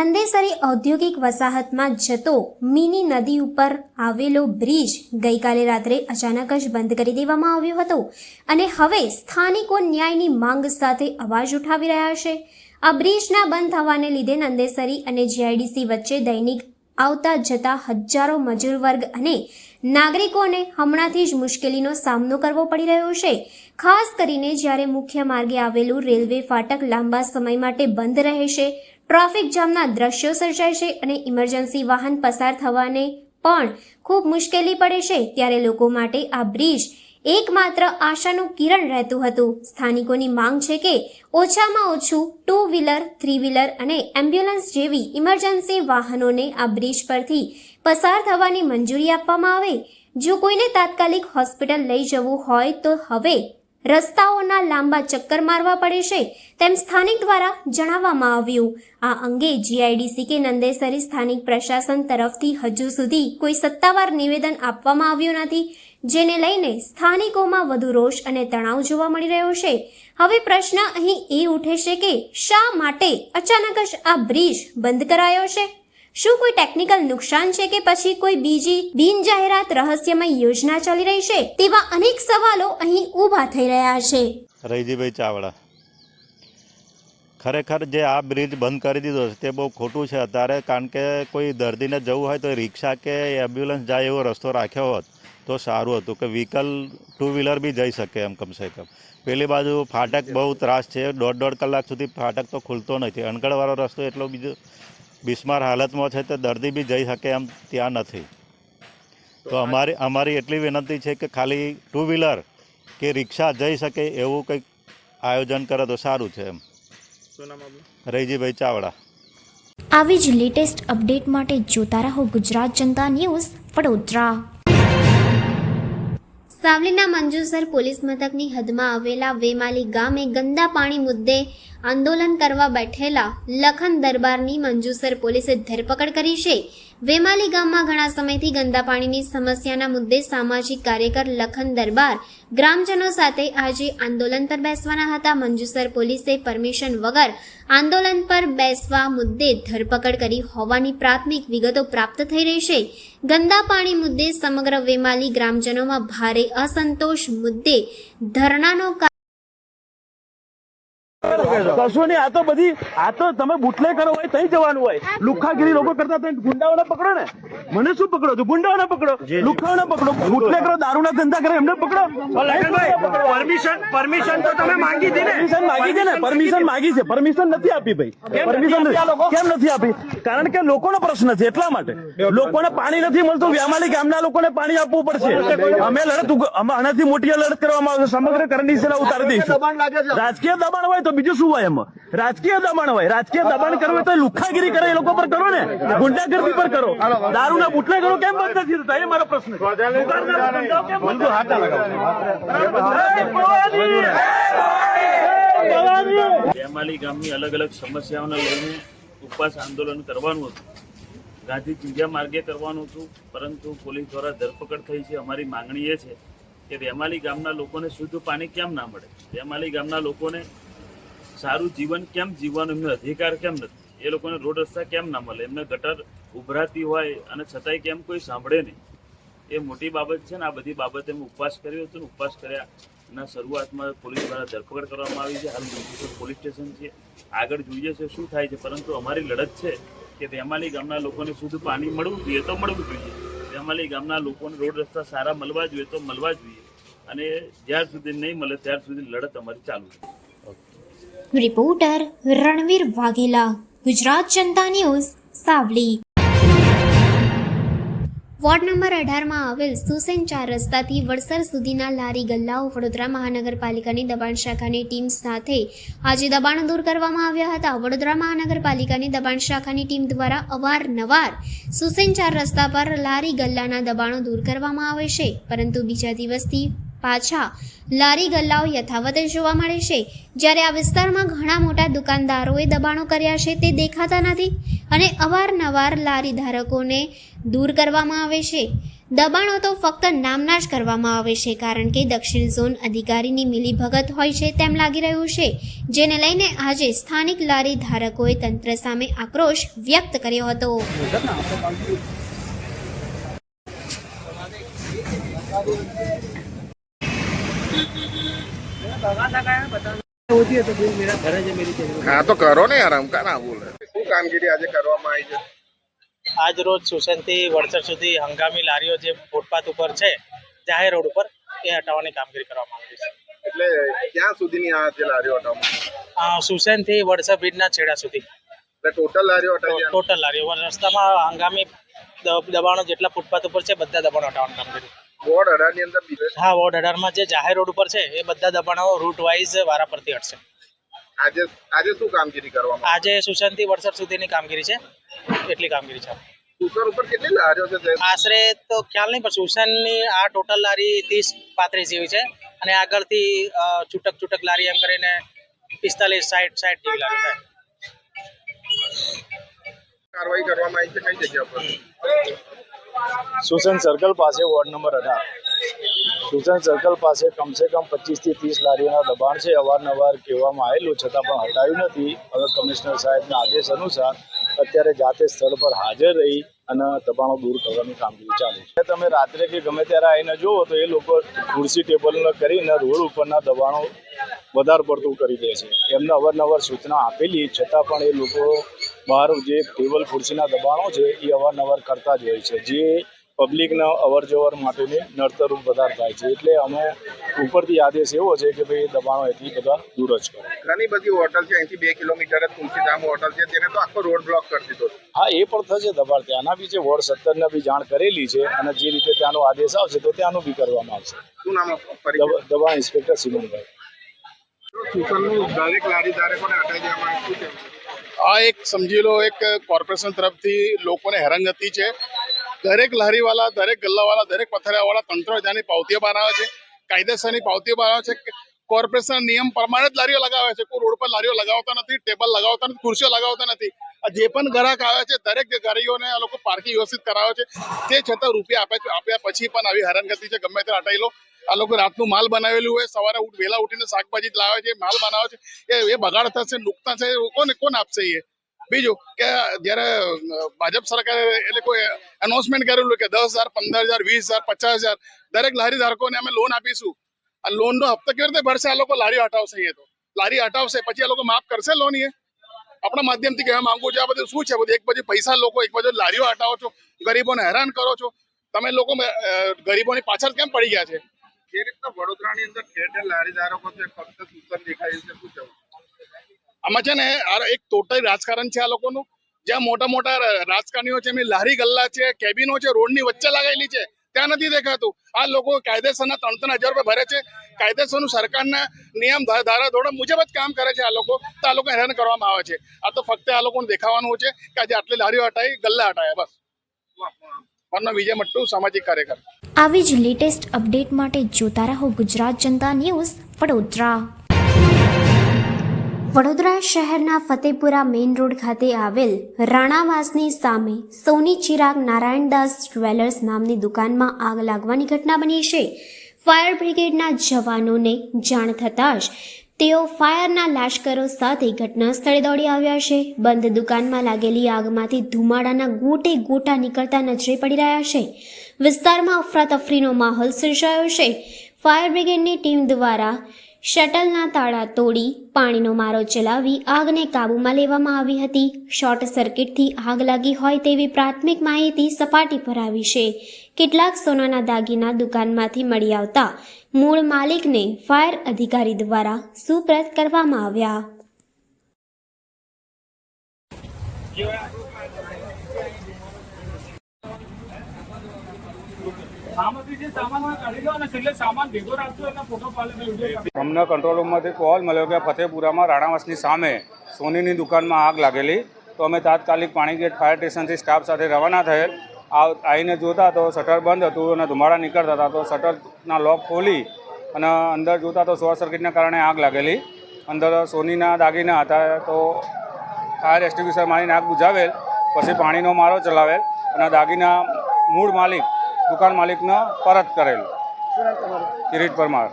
નંદેસરી ઔદ્યોગિક વસાહતમાં જતો મિની નદી ઉપર આવેલો બ્રિજ ગઈકાલે રાત્રે અચાનક જ બંધ કરી દેવામાં આવ્યો હતો અને હવે સ્થાનિકો ન્યાયની માંગ સાથે અવાજ ઉઠાવી રહ્યા છે. આ બ્રિજના બંધ થવાને લીધે નંદેસરી અને જીઆઈડીસી વચ્ચે દૈનિક આવતા જતા હજારો મજૂર વર્ગ અને નાગરિકોને હમણાંથી જ મુશ્કેલીનો સામનો કરવો પડી રહ્યો છે. ખાસ કરીને જ્યારે મુખ્ય માર્ગે આવેલું રેલવે ફાટક લાંબા સમય માટે બંધ રહેશે ટ્રાફિક જામના દ્રશ્યો સર્જાય છે અને ઇમરજન્સી વાહન પસાર થવાને પણ ખૂબ મુશ્કેલી પડે છે ત્યારે લોકો માટે આ બ્રિજ એકમાત્ર આશાનું કિરણ રહેતું હતું. સ્થાનિકોની માંગ છે કે ઓછામાં ઓછું ટુ વ્હીલર થ્રી વ્હીલર અને એમ્બ્યુલન્સ જેવી ઇમરજન્સી વાહનોને આ બ્રિજ પરથી પસાર થવાની મંજૂરી આપવામાં આવે. જો કોઈને તાત્કાલિક હોસ્પિટલ લઈ જવું હોય તો હવે રસ્તાઓના લાંબા ચક્કર મારવા પડે છે તેમ સ્થાનિક દ્વારા જણાવવામાં આવ્યું. આ અંગે જીઆઈડીસી કે નંદેસરી સ્થાનિક પ્રશાસન તરફથી હજુ સુધી કોઈ સત્તાવાર નિવેદન આપવામાં આવ્યું નથી, જેને લઈને સ્થાનિકોમાં વધુ રોષ અને તણાવ જોવા મળી રહ્યો છે. હવે પ્રશ્ન અહીં એ ઉઠે છે કે શા માટે અચાનક જ આ બ્રિજ બંધ કરાયો છે? શું કોઈ ટેકનિકલ નુકસાન છે કે પછી કોઈ બીજી બિનજાહેરાત રહસ્યમય યોજના ચાલી રહી છે? તેવા અનેક સવાલો અહીં ઊભા થઈ રહ્યા છે. રૈજીભાઈ ચાવડા. ખરેખર જે આ બ્રિજ બંધ કરી દીધો છે, તે બહુ ખોટું છે. અત્યારે કારણ કે કોઈ દર્દીને જવું હોય તો રિક્ષા કે એમ્બ્યુલન્સ જાય એવો રસ્તો રાખ્યો હોત, તો સારું હતું કે વ્હીકલ ટુ વ્હીલર બી જઈ શકે એમ કમસે કમ. પેલી બાજુ ફાટક બહુ ત્રાસ છે. દોઢ દોઢ કલાક સુધી ફાટક તો ખુલતો નથી. અણગળવાળો રસ્તો એટલો બીજો બિસ્માર હાલતમાં છે તો દર્દી બી જઈ શકે એમ ત્યાં નથી. તો અમારી અમારી એટલી વિનંતી છે કે ખાલી ટુ વ્હીલર કે રિક્ષા જઈ શકે એવું કંઈક આયોજન કરે તો સારું છે એમ. રૈજીભાઈ ચાવડા. આવી જ લેટેસ્ટ અપડેટ માટે જોતા રહો ગુજરાત જનતા ન્યૂઝ વડોદરા. સાવલીના મંજુસર પોલીસ મથકની હદમાં આવેલા વેમાલી ગામે ગંદા પાણી મુદ્દે આંદોલન કરવા બેઠેલા લખન દરબારની મંજુસર પોલીસે ધરપકડ કરી છે. વેમાલી ગામમાં ઘણા સમયથી ગંદા પાણીની સમસ્યાના મુદ્દે સામાજિક કાર્યકર લખન દરબાર ગ્રામજનો સાથે આજે આંદોલન પર બેસવાના હતા. મંજુસર પોલીસે પરમિશન વગર આંદોલન પર બેસવા મુદ્દે ધરપકડ કરી હોવાની પ્રાથમિક વિગતો પ્રાપ્ત થઈ રહી છે. ગંદા પાણી મુદ્દે સમગ્ર વેમાલી ગ્રામજનોમાં ભારે અસંતોષ મુદ્દે ધરણાનો કશું નહીં આ તો બધી આ તો તમે બુટલે કરો હોય તઈ જવાનું હોય. લુખાગીરી લોકો કરતા તો ગુંડાઓને પકડો ને. મને શું પકડો છો ગુંડાઓને પકડો. લુખાઓને પકડો. બુટલે કરો દારૂના ધંધા કરે એમને પકડો. પરમિશન પરમિશન તો તમે માંગી હતી ને? પરમિશન માગી છે ને? પરમિશન માગી છે. પરમિશન નથી આપી ભાઈ. પરમિશન કેમ નથી આપી? કારણ કે લોકોનો પ્રશ્ન છે એટલા માટે. લોકોને પાણી નથી મળતું વ્યામાલી ગામના લોકોને પાણી આપવું પડશે. અમે લડત આનાથી મોટી લડત કરવામાં આવશે સમગ્ર સેના ઉતારી દઈશું. રાજકીય દબાણ હોય તો બીજું શું હોય એમાં? રાજકીય દબાણ હોય. રાજકીય દબાણ કરવું હોય તો લુખાગીરી કરે એ લોકો પર કરો ને. ગુંડાગર્દી પર કરો. દારૂના બુટલે કરો કેમ બંધ નથી થતા? એ મારો પ્રશ્ન ના. બેમાલી ગામની અલગ અલગ સમસ્યાઓને લઈને ઉપવાસ આંદોલન કરવાનું હતું. ગાંધી ચીંજા માર્ગે કરવાનું હતું પરંતુ પોલીસ દ્વારા ધરપકડ થઈ છે. અમારી માંગણી એ છે કે વેમાલી ગામના લોકોને શુદ્ધ પાણી કેમ ના મળે? વેમાલી ગામના લોકોને સારું જીવન કેમ જીવવાનો? એમનો અધિકાર કેમ નથી? એ લોકોને રોડ રસ્તા કેમ ના મળે? એમને ગટર ઉભરાતી હોય અને છતાંય કેમ કોઈ સાંભળે નહીં? એ મોટી બાબત છે ને, આ બધી બાબતે મેં ઉપવાસ કર્યો હતો ને, ઉપવાસ કર્યા ના શરૂઆતમાં પોલીસ દ્વારા ધરપકડ કરવામાં આવી છે. હાલ મુંબઈ પોલીસ સ્ટેશન છે. આગળ જોઈએ છે શું થાય છે. પરંતુ અમારી લડત છે કે વેમાલી ગામના લોકોને શુદ્ધ પાણી મળવું જોઈએ તો મળવું જોઈએ. વેમાલી ગામના લોકોને રોડ રસ્તા સારા મળવા જોઈએ તો મળવા જોઈએ. અને જ્યાર સુધી નહીં મળે, ત્યાર સુધી લડત અમારી ચાલુ છે reporter Ranveer Vaghela, Gujarat Janata news, Savli. Ward number અઢારમાં આવેલ સુસેન ચાર રસ્તાથી વડસર સુધીના લારી ગલ્લાઓ વડોદરા મહાનગરપાલિકાની દબાણ શાખાની ટીમ સાથે આજે દબાણો દૂર કરવામાં આવ્યા હતા. વડોદરા મહાનગરપાલિકાની દબાણ શાખાની ટીમ દ્વારા અવારનવાર સુસેન ચાર રસ્તા પર લારી ગલ્લાના દબાણો દૂર કરવામાં આવે છે. પરંતુ બીજા દિવસથી પાછા લારી ગલ્લાઓ યથાવત જોવા મળે છે. જ્યારે આ વિસ્તારમાં ઘણા મોટા દુકાનદારોએ દબાણો કર્યા છે તે દેખાતા નથી અને અવારનવાર લારી ધારકોને દૂર કરવામાં આવે છે. દબાણો તો ફક્ત નામના જ કરવામાં આવે છે કારણ કે દક્ષિણ ઝોન અધિકારીની મિલીભગત હોય છે તેમ લાગી રહ્યું છે, જેને લઈને આજે સ્થાનિક લારી ધારકોએ તંત્ર સામે આક્રોશ વ્યક્ત કર્યો હતો. હા તો કરો ને યાર હમકા ના બોલે શું કામગીરી આજે કરવામાં આવી છે? આજ રોજ સુસનથી વડસર સુધી હંગામી લારીઓ જે ફૂટપાથ ઉપર છે જાહેર રોડ ઉપર એ હટાવવાની કામગીરી કરવામાં આવી છે. એટલે ક્યાં સુધીની આ જે લારીઓ હટાવવામાં આ સુસનથી વડસર બ્રિજના છેડા સુધી. ટોટલ લારીઓ હટાવી ટોટલ લારીઓ. રસ્તામાં હંગામી દબાણો જેટલા ફૂટપાથ ઉપર છે બધા દબાણો હટાવવાની કામગીરી. વોર્ડ અઢારની અંદર હા વોર્ડ અઢારમાં જે જાહેર રોડ ઉપર છે એ બધા દબાણો રૂટ વાઇઝ વારા પરથી હટશે. આજે આજે શું કામગીરી કરવામાં આજે થી વડસર સુધીની કામગીરી છે એટલી કામગીરી છે. સુસર ઉપર કેટલી લારીઓ છે આશરે તો ખ્યાલ નહીં પણ સુસનની આ ટોટલ લારી ત્રીસ પાંત્રીસ જેવી છે અને આગળથી છૂટક છૂટક લારી એમ કરીને પિસ્તાલીસ સાઠ સાઠ જેવી લારી છે કાર્યવાહી કરવામાં આવી છે કઈ જગ્યા પર સુસન સર્કલ પાસે વોર્ડ નંબર અઢાર. સુસન સર્કલ પાસે કમસે કમ પચીસથી ત્રીસ લારીઓના દબાણ છે. અવારનવાર કહેવામાં આવેલું, છતાં પણ હટાયું નથી. હવે કમિશનર સાહેબના આદેશ અનુસાર અત્યારે જાતે સ્થળ પર હાજર રહી અને દબાણો દૂર કરવાની કામગીરી ચાલુ છે. તમે રાત્રે કે ગમે ત્યારે આવીને જુઓ તો એ લોકો ખુરશી ટેબલ કરીને રોડ ઉપરના દબાણો વધારે પડતું કરી દે છે. એમને અવારનવાર સૂચના આપેલી, છતાં પણ એ લોકો બહાર જે ટેબલ ખુરશીના દબાણો છે એ અવારનવાર કરતા જ હોય છે. જે પબ્લિકના અવર જવર માટેની નડતરૂપ વધારે થાય છે. એટલે અમે ઉપરથી આદેશ એવો છે કે ભાઈ દબાણો એથી બધા દૂર જ કરો. ઘણી બધી હોટલ છે અહીંથી બે કિલોમીટર જ તુલસીધામ હોટલ છે તેને તો આખો રોડ બ્લોક કરી દીધો હા એ પણ થશે દબાણ. ત્યાંના બી છે વોર્ડ સત્તરને બી જાણ કરેલી છે અને જે રીતે ત્યાંનો આદેશ આવશે તો ત્યાંનું બી કરવામાં આવશે. શું નામ દબાણ ઇન્સ્પેક્ટર સિમનભાઈ. સુસનનું દરેક લારી ધારકોને હટાવી દેવામાં આવ્યું કહેવું આ એક સમજી લો, એક કોર્પોરેશન તરફથી લોકોને હેરાનગતિ છે. દરેક લારીવાળા દરેક ગલ્લાવાળા દરેક પથરાવાળા તંત્ર ત્યાંની પાવતીઓ બનાવે છે. કાયદેસરની પાવતીઓ બનાવે છે. કોર્પોરેશન નિયમ પ્રમાણે જ લારીઓ લગાવે છે. કોઈ રોડ પર લારીઓ લગાવતા નથી ટેબલ લગાવતા નથી, ખુરશીઓ લગાવતા નથી. જે પણ ગ્રાહક આવે છે, દરેક ગાડીઓને આ લોકો પાર્કિંગ વ્યવસ્થિત કરાવે છે. તે છતાં રૂપિયા આપે આપ્યા પછી પણ આવી હેરાનગતિ છે, ગમે ત્યારે હટાવી લો. આ લોકો રાતનું માલ બનાવેલું હોય, સવારે વહેલા ઉઠીને શાકભાજી લાવે છે, માલ બનાવે છે. એ એ બગાડ થશે, નુકસાન છે કોને કોણ આપશે એ? બીજું કે જ્યારે ભાજપ સરકારે એટલે કોઈ એનાઉન્સમેન્ટ કરેલું કે દસ હજાર, પંદર હજાર, વીસ હજાર, પચાસ હજાર, દરેક લારી ધારકોને અમે લોન આપીશું. આ લોનનો હપ્તો કેવી રીતે ભરશે? આ લોકો લારી હટાવશે એ તો. લારી હટાવશે, પછી આ લોકો માફ કરશે લોન એ આપણા માધ્યમથી કહેવા માંગુ છું આ બધું શું છે? બધું એક બાજુ પૈસા લોકો એક બાજુ લારીઓ હટાવો છો ગરીબોને હેરાન કરો છો. તમે લોકો ગરીબોની પાછળ કેમ પડી ગયા છે? જે રીતના વડોદરાની અંદર ઠેર ઠેર લારી ધારકો છે ફક્ત સુસન દેખાય છે શું આમાં છે ને આ એક ટોટલ રાજકારણ છે આ લોકોનું. જ્યાં મોટા મોટા રાજકારણીઓ છે એમની લારી ગલ્લા છે કેબિનો છે રોડની વચ્ચે લગાવેલી છે. ત્યાં નથી દેખાતું. આ લોકો કાયદેસરના ત્રણ ત્રણ હજાર રૂપિયા ભરે છે. કાયદેસરનું સરકારના નિયમ ધારા ધોરણ મુજબ જ કામ કરે છે આ લોકો. તો આ લોકો હેરાન કરવામાં આવે છે. આ તો ફક્ત આ લોકોને દેખાવાનું છે કે આજે આટલી લારીઓ હટાવી ગલ્લા હટાયા, બસ. મારું વિજય મટ્ટુ, સામાજિક કાર્યકર. આવી જ લેટેસ્ટ અપડેટ માટે જોતા રહો ગુજરાત જનતા ન્યૂઝ વડોદરા. વડોદરા શહેરના ફતેપુરા મેઇન રોડ ખાતે આવેલ રાણાવાસની સામે સોની ચિરાગ નારાયણદાસ જ્વેલર્સ નામની દુકાનમાં આગ લાગવાની ઘટના બની છે. ફાયર બ્રિગેડના જવાનોને જાણ થતાં જ તેઓ ફાયરના લાશ્કરો સાથે ઘટના સ્થળે દોડી આવ્યા છે. બંધ દુકાનમાં લાગેલી આગમાંથી ધુમાડાના ગોટે ગોટા નીકળતા નજરે પડી રહ્યા છે. વિસ્તારમાં અફરાતફરીનો માહોલ સર્જાયો છે. ફાયર બ્રિગેડની ટીમ દ્વારા શટલના તાળા તોડી પાણીનો મારો ચલાવી આગને કાબૂમાં લેવામાં આવી હતી. શોર્ટ સર્કિટથી આગ લાગી હોય તેવી પ્રાથમિક માહિતી સપાટી પર આવી છે. કેટલાક સોનાના દાગીના દુકાનમાંથી મળી આવતા મૂળ માલિકને ફાયર અધિકારી દ્વારા સુપ્રત કરવામાં આવ્યા. અમને કંટ્રોલ રૂમમાંથી કોલ મળ્યો કે ફતેપુરામાં રાણાવાસની સામે સોનીની દુકાનમાં આગ લાગેલી. તો અમે તાત્કાલિક પાણીગેટ ફાયર સ્ટેશનથી સ્ટાફ સાથે રવાના થયેલ. આવીને જોતા તો શટર બંધ હતું અને ધુમાડા નીકળતા હતા. તો શટરના લોક ખોલી અને અંદર જોતા તો શોર્ટ સર્કિટના કારણે આગ લાગેલી. અંદર સોનીના દાગીના હતા તો ફાયર એક્સ્ટિંગ્વિશર મારીને આગ બુઝાવેલ પછી પાણીનો મારો ચલાવેલ અને દાગીના મૂળ માલિક દુકાન માલિકને પરત કરેલ. કિરીટ પરમાર.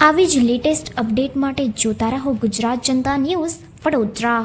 આવી જ લેટેસ્ટ અપડેટ માટે જોતા રહો ગુજરાત જનતા ન્યૂઝ વડોદરા.